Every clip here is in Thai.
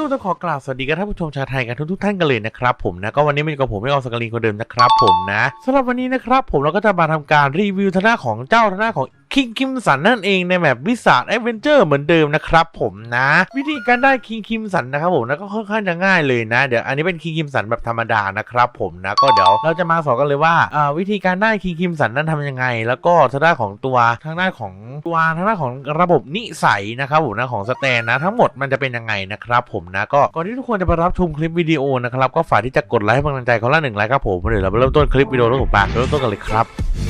ต้องขอกล่าวสวัสดีกับท่านผู้ชมชาวไทยกันทุกท่านกันเลยนะครับผมนะก็วันนี้มีกับผมไม่ออกสกาลีนคนเดิมนะครับผมนะสำหรับวันนี้นะครับผมเราก็จะมาทำการรีวิวทนาของเจ้าทนาของ คิงคิมสันนั่นเองในแบบวิสาดแอดเวนเจอร์เหมือนเดิมนะครับผมนะ วิธีการได้คิงคิมสันนะครับผมนะก็ค่อนข้างจะง่ายเลยนะ เดี๋ยวอันนี้เป็นคิงคิมสันแบบธรรมดานะครับผมนะก็เดี๋ยวเราจะมาสอนกันเลยว่าวิธีการได้คิงคิมสันนั้นทำยังไง แล้วก็ทางด้านของตัวทางด้านของตัวทางด้านของระบบนิสัยนะครับผมนะของสแตนนะ ทั้งหมดมันจะเป็นยังไงนะครับผมนะก็ก่อนที่ทุกคนจะไปรับชมคลิปวิดีโอนะครับก็ฝากที่จะกดไลค์ให้กำลังใจเขาละหนึ่งไลค์ครับผมเดี๋ยวเราไปเริ่มต้นคลิปวิดีโอแล้วผมปากเริ่มต้นกันเลยครับ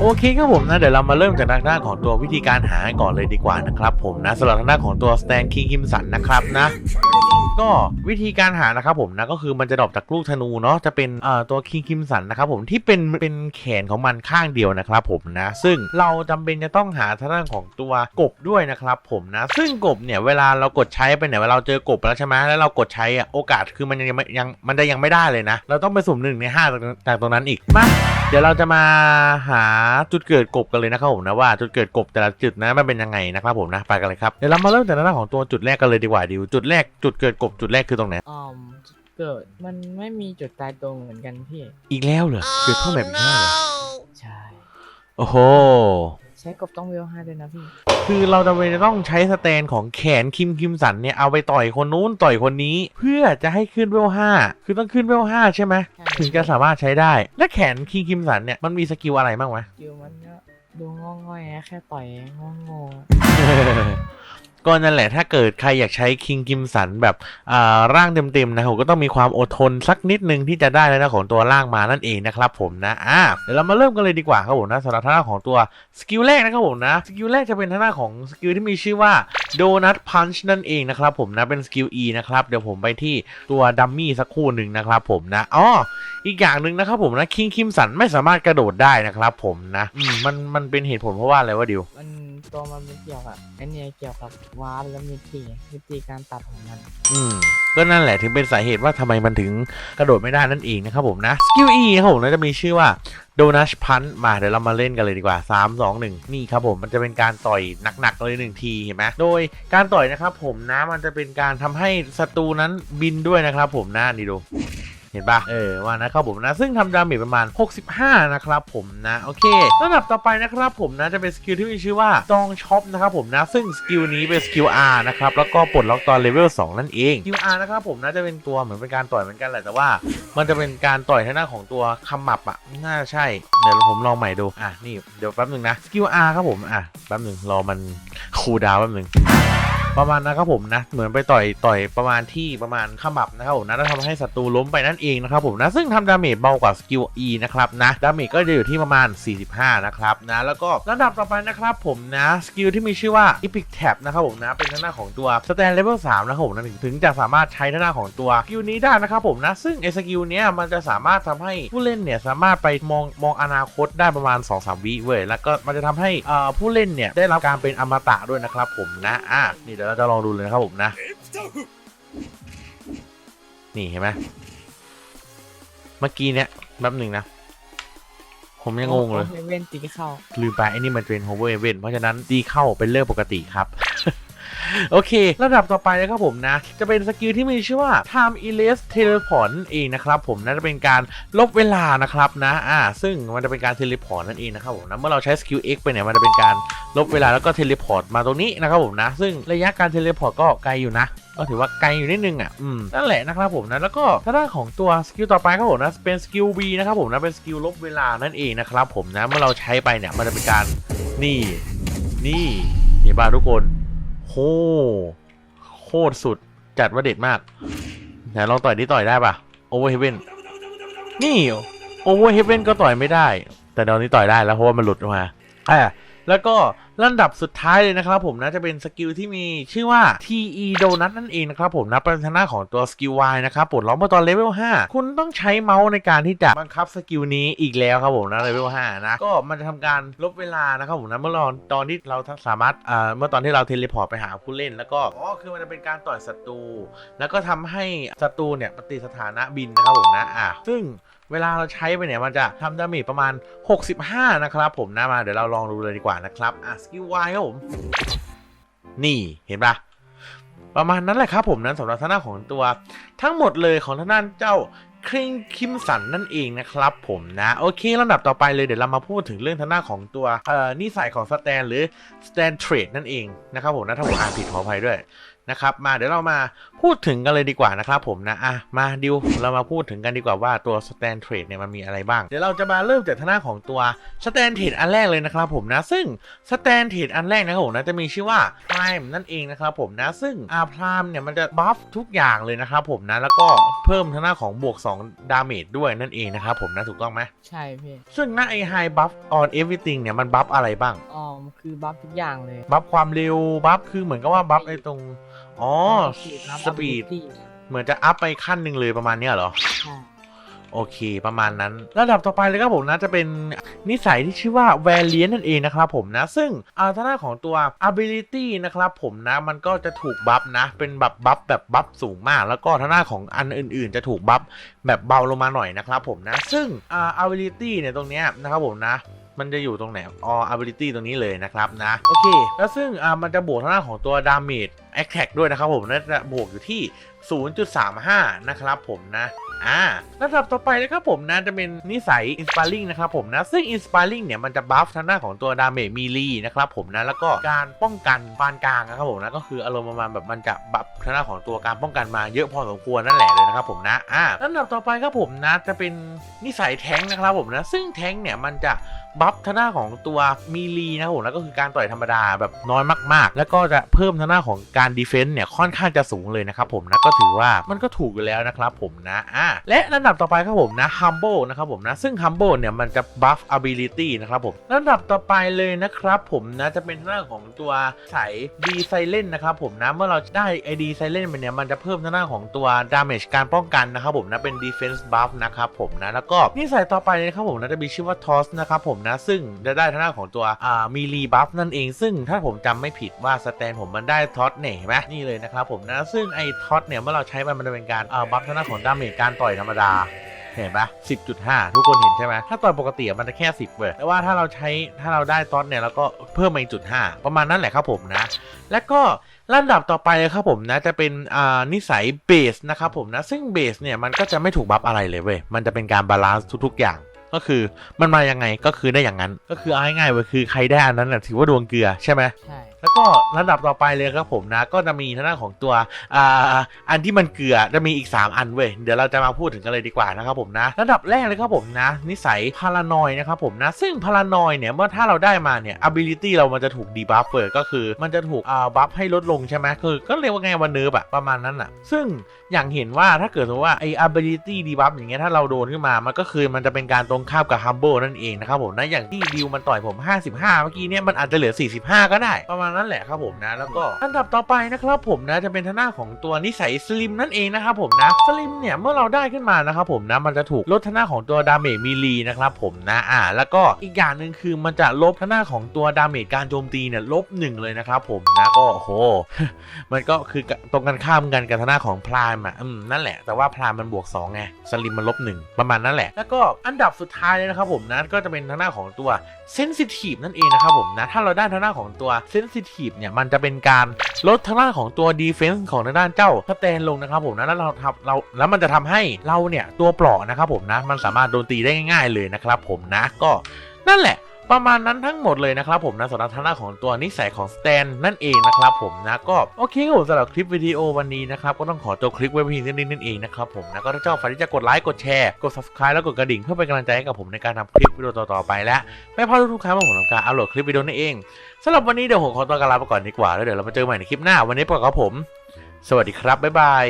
โอเคครับผมนะเดี๋ยวเรามาเริ่มจากทางด้านของตัววิธีการหาก่อนเลยดีกว่านะครับผมนะสำหรับทางด้านของตัว Stan King Kim Sun นะครับนะก็วิธีการหานะครับผมนะก็คือมันจะดรอปจากลูกธนูเนาะจะเป็นเอ่อตัวคิงคิมสันนะครับผมที่เป็นเป็นแขนของมันข้างเดียวนะครับผมนะซึ่งเราจำเป็นจะต้องหาทางด้านของตัวกบด้วยนะครับผมนะซึ่งกบเนี่ยเวลาเรากดใช้ไปเนี่ยเวลาเราเจอกบแล้วใช่ไหมแล้วเรากดใช้อะโอกาสคือมันยังยังมันจะยังไม่ได้เลยนะ เราต้องไปสุ่มหนึ่งในห้าจากตรงนั้นอีกมา เดี๋ยวเราจะมาหาจุดเกิดกบกันเลยนะครับผมนะว่าจุดเกิดกบแต่ละจุดนะมันเป็นยังไงนะครับผมนะไปกันเลยครับเดี๋ยวเรามาเริ่มจากทางด้านของตัวจุดแรกกันเลยดีกว่าดิวจุดแรกจุดเกิดกบจุดแรกคือตรงไหนอืมเกิดมันไม่มีจุดตายตรงเหมือนกันพี่อีกแล้วเหรอเกิดเท่าแบบนี้เหรอใช่โอ้โหใช้กบต้องเวลห้าด้วยนะพี่ คือเราจำเป็นจะต้องใช้สแตนของแขนคิมคิมสันเนี่ยเอาไปต่อยคนนู้นต่อยคนนี้ เพื่อจะให้ขึ้นเวลห้าคือต้องขึ้นเวลห้าใช่ไหมใช่ ถึงจะสามารถใช้ได้ และแขนคิมคิมสันเนี่ยมันมีสกิลอะไรบ้างไหมคิวมันก็ดูงองๆนะแค่ต่อยงอง ก็นั่นแหละถ้าเกิดใครอยากใช้คิงกิมสันแบบอ่าร่างเต็มๆนะผมก็ต้องมีความอดทนสักนิดนึงที่จะได้แล้วนะของตัวร่างมานั่นเองนะครับผมนะอ่าเดี๋ยวเรามาเริ่มกันเลยดีกว่าครับผมนะสำหรับท่าของตัวสกิลแรกนะครับผมนะสกิลแรกจะเป็นท่าของสกิลที่มีชื่อว่าโดนัทพันช์นั่นเองนะครับผมนะเป็นสกิล E นะครับเดี๋ยวผมไปที่ตัวดัมมี่สักครู่หนึ่งนะครับผมนะอ๋ออีกอย่างหนึ่งนะครับผมนะคิงคิมสันไม่สามารถกระโดดได้นะครับผมนะมมันมันเป็นเหตุผลเพราะว่าอะไรวะดิวมัน ตัวมันเป็นเกี่ยวกับไอันนี้เกี่ยวกับวาร์ปและมิติมิติการตัดของมัน อืมก็นั่นแหละถึงเป็นสาเหตุว่าทำไมมันถึงกระโดดไม่ได้นั่นเองนะครับผมนะสกิล E ครับผมนะจะมีชื่อว่าโดนัชพันมาเดี๋ยวเรามาเล่นกันเลยดีกว่า 3 2 1 นี่ครับผมมันจะเป็นการต่อยหนักๆเลยหนึ่งทีเห็นไหมโดยการต่อยนะครับผมนะมันจะเป็นการทำให้ศัตรูนั้นบินด้วยนะครับผมนะนี่ดู ห็นปะเออว่านะครับผมนะ ซึ่งทำดาเมจประมาณ 65 นะครับผมนะโอเคระดับต่อไปนะครับผมนะจะเป็นสกิลที่มีชื่อว่าตองช็อปนะครับผมนะ ซึ่งสกิลนี้เป็นสกิล R นะครับแล้วก็ปลดล็อกตอนเลเวล2นั่นเองสกิล R นะครับผมนะจะเป็นตัวเหมือนเป็นการต่อยเหมือนกันแหละแต่ว่า มันจะเป็นการต่อยทางหน้าของตัวคำมับอะน่าจะใช่เดี๋ยวผมลองใหม่ดูอะนี่เดี๋ยวแป๊บหนึ่งนะสกิล R ครับผมอะแป๊บหนึ่งรอมันคูลดาวแป๊บหนึ่ง ประมาณนะครับผมนะเหมือนไปต่อยต่อยประมาณที่ประมาณขมับนะครับผมนะแล้วทำให้ศัตรูล้มไปนั่นเองนะครับผมนะซึ่งทำดาเมจเบากว่าสกิล E นะครับนะดาเมจก็จะอยู่ที่ประมาณ 45 นะครับนะแล้วก็ระดับต่อไปนะครับผมนะสกิลที่มีชื่อว่า Epic Tab นะครับผมนะเป็นทางหน้าของตัวสแตนเลเวล3นะครับผมนะถึงจะสามารถใช้ทางหน้าของตัวสกิลนี้ได้นะครับผมนะซึ่งไอสกิลเนี้ยมันจะสามารถทำให้ผู้เล่นเนี่ยสามารถไปมองมองอนาคตได้ประมาณ 2-3วิเว้ยแล้วก็มันจะทำให้เอ่อผู้เล่นเนี่ยได้รับการเป็นอมตะด้วยนะครับผมนะอะนี่เดี๋ยวเราจะลองดูเลยนะครับผมนะ นี่เห็นไหมเมื่อกี้เนี่ยแป๊บหนึ่งนะ ผมยังงงเลยโอ้เว้นตีเข้า ลืมไปไอ้นี่มันเป็น hover event เพราะฉะนั้นตีเข้าเป็นเรื่องปกติครับ โอเค ระดับต่อไปนะครับผมนะ จะเป็นสกิลที่มีชื่อว่า time erase teleport เองนะครับผมนะจะเป็นการลบเวลานะครับนะอ่าซึ่งมันจะเป็นการเทเลพอร์ตนั่นเองนะครับผมนะเมื่อเราใช้สกิล X ไปเนี่ยมันจะเป็นการลบเวลาแล้วก็เทเลพอร์ตมาตรงนี้นะครับผมนะซึ่งระยะการเทเลพอร์ตก็ไกลอยู่นะก็ถือว่าไกลอยู่นิดนึงอะ อืม นั่นแหละนะครับผมนะ แล้วก็ทางด้านของตัวสกิลต่อไปครับผมนะ เป็นสกิล B นะครับผมนะ เป็นสกิลลบเวลานั่นเองนะครับผมนะ เมื่อเราใช้ไปเนี่ย มันจะเป็นการ นี่ นี่เห็นป่ะทุกคน โหโคตรสุดจัดว่าเด็ดมากไหนลองต่อยดิต่อยได้ป่ะโอเวอร์เฮเว่นนี่โอเวอร์เฮเว่นก็ต่อยไม่ได้ แต่ตอนนี้ต่อยได้แล้วเพราะว่ามันหลุดออกมาอ่า แล้วก็ลำดับสุดท้ายเลยนะครับผมนะจะเป็นสกิลที่มีชื่อว่า TE Donut นั่นเองนะครับผมนะเป็นทางหน้าของตัวสกิล Y นะครับปลดล็อกมาตอนเลเวล 5 คุณต้องใช้เมาส์ในการที่จะบังคับสกิลนี้อีกแล้วครับผมนะเลเวล 5 นะ ก็มันจะทำการลบเวลานะครับผมนะเมื่อเราตอนที่เราสามารถเอ่อเมื่อตอนที่เราเทเลพอร์ตไปหาผู้เล่น แล้วก็อ๋อคือมันจะเป็นการต่อยศัตรูแล้วก็ทำให้ศัตรูเนี่ยปฏิสถานะบินนะครับผมนะอะซึ่ง เวลาเราใช้ไปเนี่ยมันจะทำดาเมจประมาณ 65 นะครับผมนะมาเดี๋ยวเราลองดูเลยดีกว่านะครับอะสกิล Y ครับผม นี่เห็นปะประมาณนั้นแหละครับผมนั้นสำหรับท่างด้าของตัว ทั้งหมดเลยของท่างด้านเจ้าคริงคิมสันนั่นเองนะครับผมนะโอเคลำดับต่อไปเลยเดี๋ยวเรามาพูดถึงเรื่องทางด้าของตัวเอ่อนิสัยของสแตนหรือสแตนเทรดนั่นเองนะครับผมนะถ้าผมอ่านผิดขออภัยด้วย นะครับมาเดี๋ยวเรามาพูดถึงกันเลยดีกว่านะครับผมนะอะมาดิวเรามาพูดถึงกันดีกว่าว่าตัวสแตนเทรดเนี่ยมันมีอะไรบ้าง เดี๋ยวเราจะมาเริ่มจากทางด้านของตัวสแตนเทรดอันแรกเลยนะครับผมนะซึ่งสแตนเทรดอันแรกนะครับผมนะจะมีชื่อว่า Prime นั่นเองนะครับผมนะซึ่งอาพรามเนี่ยมันจะบัฟทุกอย่างเลยนะครับผมนะแล้วก็เพิ่มทางด้านของบวก 2 ดาเมจด้วยนั่นเองนะครับผมนะถูกต้องไหมใช่พี่ซึ่งหน้าไอ High Buff on Everything เนี่ยมันบัฟอะไรบ้างอ๋อคือบัฟทุกอย่างเลยบัฟความเร็วบัฟคือเหมือนกับว่าบัฟไอตรง อ๋อครับสปีด ability เหมือนจะอัพไปขั้นหนึ่งเลยประมาณเนี้ยเหรอใช่โอเค ประมาณนั้น ระดับต่อไปเลยครับผมนะจะเป็นนิสัยที่ชื่อว่า Valiant นั่นเองนะครับผมนะ ซึ่งอาทางด้านของตัว ability นะครับผมนะมันก็จะถูกบัฟนะ เป็นแบบบัฟแบบบัฟสูงมาก แล้วก็ทางด้านของอันอื่น ๆ จะถูกบัฟแบบเบาลงมาหน่อยนะครับผมนะ ซึ่งอ่า ability เนี่ยตรงเนี้ยนะครับผมนะมันจะอยู่ตรงไหน อ๋อ ability ตรงนี้เลยนะครับนะ โอเค แล้วซึ่ง อ่า มันจะบวกทางด้านของตัว แอคแท็กด้วยนะครับผมน่าจะบวกอยู่ที่ 0.35 นะครับผมนะอ่าระดับต่อไปนะครับผมนะจะเป็นนิสัย inspiring นะครับผมนะ ซึ่ง inspiring เนี่ยมันจะบัฟทางด้าของตัว damage melee นะครับผมนะ แล้วก็การป้องกันปานกลางนะครับผมนะ ก็คืออารมณ์ประมาณแบบมันจะบัฟทางด้าของตัวการป้องกันมาเยอะพอสมควรนั่นแหละเลยนะครับผมนะอ่าระดับต่อไปครับผมนะจะเป็นนิสัยแท้งนะครับผมนะ ซึ่งแท้งเนี่ยมันจะบัฟทางด้าของตัวมีลีนะครับผมแล้วก็คือการต่อยธรรมดาแบบน้อยมาก ๆ แล้วก็จะเพิ่มทางด้าของการดีเฟนต์เนี่ยค่อนข้างจะสูงเลยนะครับผมนะก็ถือว่ามันก็ถูกอยู่แล้วนะครับผมนะอ่าและระดับต่อไปครับผมนะ humble นะครับผมนะ ซึ่ง humble เนี่ยมันจะบัฟ ability นะครับผมระดับต่อไปเลยนะครับผมนะจะเป็นทางด้าของตัวสาย D silent นะครับผมนะเมื่อเราได้ ID silent ไปเนี่ยมันจะเพิ่มทางด้าของตัว damage การป้องกันนะครับผมนะเป็น defense buff นะครับผมนะแล้วก็นิสัยต่อไปนะครับผมนะจะมีชื่อว่า toss นะครับผมนะซึ่งจะได้ทางด้านของตัวอ่ามีรีบัฟนั่นเอง ซึ่งถ้าผมจำไม่ผิดว่าสแตนผมมันได้ท็อตเนี่ยเห็นไหมนี่เลยนะครับผมนะซึ่งไอ้ท็อตเนี่ยเมื่อเราใช้มันมันจะเป็นการอ่าบัฟทางด้านของดาเมจการต่อยธรรมดาเห็นปะ10.5 ทุกคนเห็นใช่ไหมถ้าต่อยปกติมันจะแค่ 10เว้ยแต่ว่าถ้าเราใช้ถ้าเราได้ท็อตเนี่ยเราก็เพิ่มมาอีกจุด5ประมาณนั้นแหละครับผมนะ แล้วก็ลำดับต่อไปเลยครับผมนะจะเป็นอ่านิสัยเบสนะครับผมนะ ซึ่งเบสเนี่ยมันก็จะไม่ถูกบัฟอะไรเลยเว้ยมันจะเป็นการบาลานซ์ทุก ๆ อย่างก็คือมันมายังไงก็คือได้อย่างนั้น ก็คือเอาง่ายๆเว้ยคือใครได้อันนั้นน่ะถือว่าดวงเกลือใช่ไหมใช่ แล้วก็ระดับต่อไปเลยครับผมนะ ก็จะมีทางด้านของตัวอ่าอันที่มันเกลือจะมีอีก 3 อันเว้ยเดี๋ยวเราจะมาพูดถึงกันเลยดีกว่านะครับผมนะระดับแรกเลยครับผมนะ นิสัยพารานอยนะครับผมนะซึ่งพารานอยเนี่ยเมื่อถ้าเราได้มาเนี่ย ability เรามันจะถูกดีบัฟเฟิร์ก็คือมันจะถูกอ่าบัฟให้ลดลงใช่ไหมคือก็เรียกว่าไงวันเนิร์บอะประมาณนั้นอะซึ่งอย่างเห็นว่าถ้าเกิดสมมติว่าไอ้ ability debuff อย่างเงี้ยถ้าเราโดนขึ้นมา มันก็คือมันจะเป็นการตรงข้ามกับ humble นั่นเองนะครับผมนะอย่างที่ดิวมันต่อยผม 55 เมื่อกี้เนี่ยมันอาจจะเหลือ 45 ก็ได้ ประมาณนั้นแหละครับผมนะ แล้วก็อันดับต่อไปนะครับผมนะจะเป็นทางหน้าของตัวนิสัยสลิมนั่นเองนะครับผมนะสลิมเนี่ยเมื่อเราได้ขึ้นมานะครับผมนะมันจะถูกลดทางหน้าของตัวดาเมจมีลีนะครับผมนะอ่า แล้วก็อีกอย่างหนึ่งคือมันจะลบทางหน้าของตัวดาเมจการโจมตีเนี่ยลบหนึ่งเลยนะครับผมนะก็โอ้โหมันก็คือตรงกันข้ามกันกับทางหน้าของพรามอะอืมนั่นแหละแต่ว่าพรามมันบวก2ไงสลิมมันลบหนึ่งประมาณนั้นแหละ แล้วก็อันดับสุดท้ายเลยนะครับผมนะก็จะเป็นทางหน้าของตัวเซนซิทีฟนั่นเองนะครับผมนะถ้าเราได้ทางหน้าของตัวเซนซิทีฟเนี่ยมันจะเป็นการลดทางด้านของตัวดีเฟนส์ของทางด้านเจ้าสแตนลงนะครับผมนะแล้วเราทำเราแล้วมันจะทำให้เราเนี่ยตัวเปราะนะครับผมนะมันสามารถโดนตีได้ง่าย ๆเลยนะครับผมนะก็นั่นแหละ ประมาณนั้นทั้งหมดเลยนะครับผมนะสำหรับทางด้านของตัวนิสัยของสแตนนั่นเองนะครับผมนะก็โอเคครับผมสำหรับคลิปวิดีโอวันนี้นะครับก็ต้องขอตัวคลิปไว้เพียงเท่านี้นั่นเองนะครับผมนะก็ถ้าชอบฝากที่จะกดไลค์กดแชร์กด subscribe แล้วกดกระดิ่งเพื่อเป็นกำลังใจให้กับผมในการทำคลิปวิดีโอต่อๆไปและไม่พลาดทุกครั้งที่ผมทำการอัปโหลดคลิปวิดีโอนั่นเองสำหรับวันนี้เดี๋ยวผมขอตัวกลาไปก่อนดีกว่าแล้วเดี๋ยวเรามาเจอกันใหม่ในคลิปหน้าวันนี้พวกกับผม สวัสดีครับบ๊ายบาย